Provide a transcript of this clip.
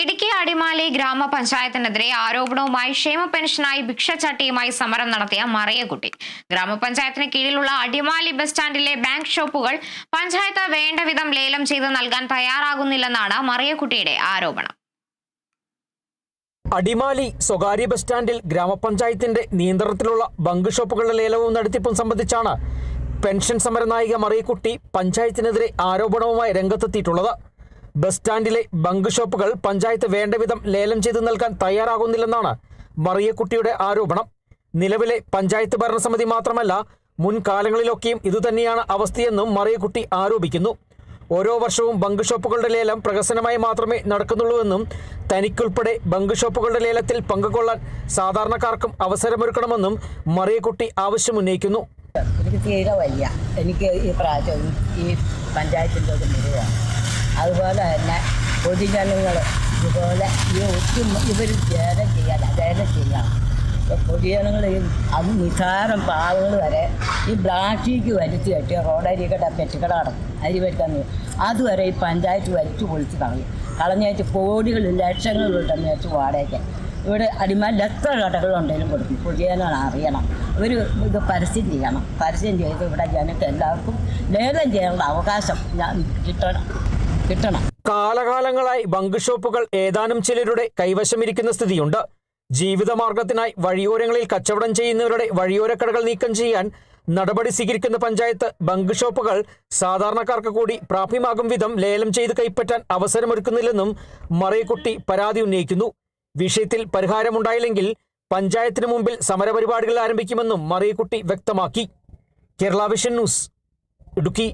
ഇടുക്കി അടിമാലി ഗ്രാമപഞ്ചായത്തിനെതിരെ ആരോപണവുമായി ക്ഷേമ പെൻഷനായി ഭിക്ഷച്ചട്ടിയുമായി സമരം നടത്തിയ മറിയക്കുട്ടി. ഗ്രാമപഞ്ചായത്തിന് കീഴിലുള്ള അടിമാലി ബസ് സ്റ്റാൻഡിലെ ബാങ്ക് ഷോപ്പുകൾ പഞ്ചായത്ത് വേണ്ട വിധം ലേലം ചെയ്ത് നൽകാൻ തയ്യാറാകുന്നില്ലെന്നാണ് മറിയക്കുട്ടിയുടെ ആരോപണം. അടിമാലി സ്വകാര്യ ബസ് സ്റ്റാൻഡിൽ ഗ്രാമപഞ്ചായത്തിന്റെ നിയന്ത്രണത്തിലുള്ള ബങ്ക് ഷോപ്പുകളുടെ ലേലവും നടത്തിപ്പും സംബന്ധിച്ചാണ് പെൻഷൻ സമരനായിക മറിയക്കുട്ടി പഞ്ചായത്തിനെതിരെ ആരോപണവുമായി രംഗത്തെത്തിയിട്ടുള്ളത്. ബസ് സ്റ്റാൻഡിലെ ബങ്ക് ഷോപ്പുകൾ പഞ്ചായത്ത് വേണ്ടവിധം ലേലം ചെയ്തു നൽകാൻ തയ്യാറാകുന്നില്ലെന്നാണ് മറിയക്കുട്ടിയുടെ ആരോപണം. നിലവിലെ പഞ്ചായത്ത് ഭരണസമിതി മാത്രമല്ല മുൻകാലങ്ങളിലൊക്കെയും ഇതുതന്നെയാണ് അവസ്ഥയെന്നും മറിയക്കുട്ടി ആരോപിക്കുന്നു. ഓരോ വർഷവും ബങ്ക് ഷോപ്പുകളുടെ ലേലം പ്രഹസനമായി മാത്രമേ നടക്കുന്നുള്ളൂവെന്നും തനിക്കുൾപ്പെടെ ബങ്ക് ഷോപ്പുകളുടെ ലേലത്തിൽ പങ്കുകൊള്ളാൻ സാധാരണക്കാർക്കും അവസരമൊരുക്കണമെന്നും മറിയക്കുട്ടി ആവശ്യമുന്നയിക്കുന്നു. എനിക്ക് തീരെ വയ്യ. എനിക്ക് ഈ പ്രാവശ്യം ഈ പഞ്ചായത്തിന്റെ മുറിവാണ് അതുപോലെ തന്നെ പൊതുജനങ്ങൾ ഇതുപോലെ ഈ ഒത്തിരി ഇവർ ലേലം ചെയ്യാൻ ലേലം ചെയ്യണം ഇപ്പോൾ പൊതുജനങ്ങൾ അത് നിസാരം പാവങ്ങൾ വരെ ഈ പ്ലാസ്റ്റിക് വലിച്ചു കെട്ടി റോഡരികട പെറ്റുകട കിടക്കും അരി വരുത്താൻ അതുവരെ ഈ പഞ്ചായത്ത് വലിച്ചു പൊളിച്ച് കളഞ്ഞു. കളഞ്ഞേച്ച് കോടികൾ ലക്ഷങ്ങൾ കിട്ടുന്ന വെച്ച് വാടകയ്ക്ക്. ഇവിടെ അടിമാലിൽ എത്ര കടകളുണ്ടെങ്കിലും കൊടുക്കും. പൊതുജനങ്ങൾ അറിയണം. ഒരു ഇത് പരസ്യം ചെയ്യണം. പരസ്യം ചെയ്ത് ഇവിടെ ജനങ്ങൾക്ക് എല്ലാവർക്കും ലേലം ചെയ്യാനുള്ള അവകാശം ഞാൻ കിട്ടണം. കിട്ടണം. കാലകാലങ്ങളായി ബങ്ക് ഷോപ്പുകൾ ഏതാനും ചിലരുടെ കൈവശമിരിക്കുന്ന സ്ഥിതിയുണ്ട്. ജീവിതമാർഗത്തിനായി വഴിയോരങ്ങളിൽ കച്ചവടം ചെയ്യുന്നവരുടെ വഴിയോരക്കടകൾ നീക്കം ചെയ്യാൻ നടപടി സ്വീകരിക്കുന്ന പഞ്ചായത്ത് ബങ്ക് ഷോപ്പുകൾ സാധാരണക്കാർക്ക് കൂടി പ്രാപ്യമാകും വിധം ലേലം ചെയ്ത് കൈപ്പറ്റാൻ അവസരമൊരുക്കുന്നില്ലെന്നും മറയക്കുട്ടി പരാതി ഉന്നയിക്കുന്നു. വിഷയത്തിൽ പരിഹാരമുണ്ടായില്ലെങ്കിൽ പഞ്ചായത്തിന് മുമ്പിൽ സമരപരിപാടികൾ ആരംഭിക്കുമെന്നും മറയക്കുട്ടി വ്യക്തമാക്കി. Kerala vision news Idukki.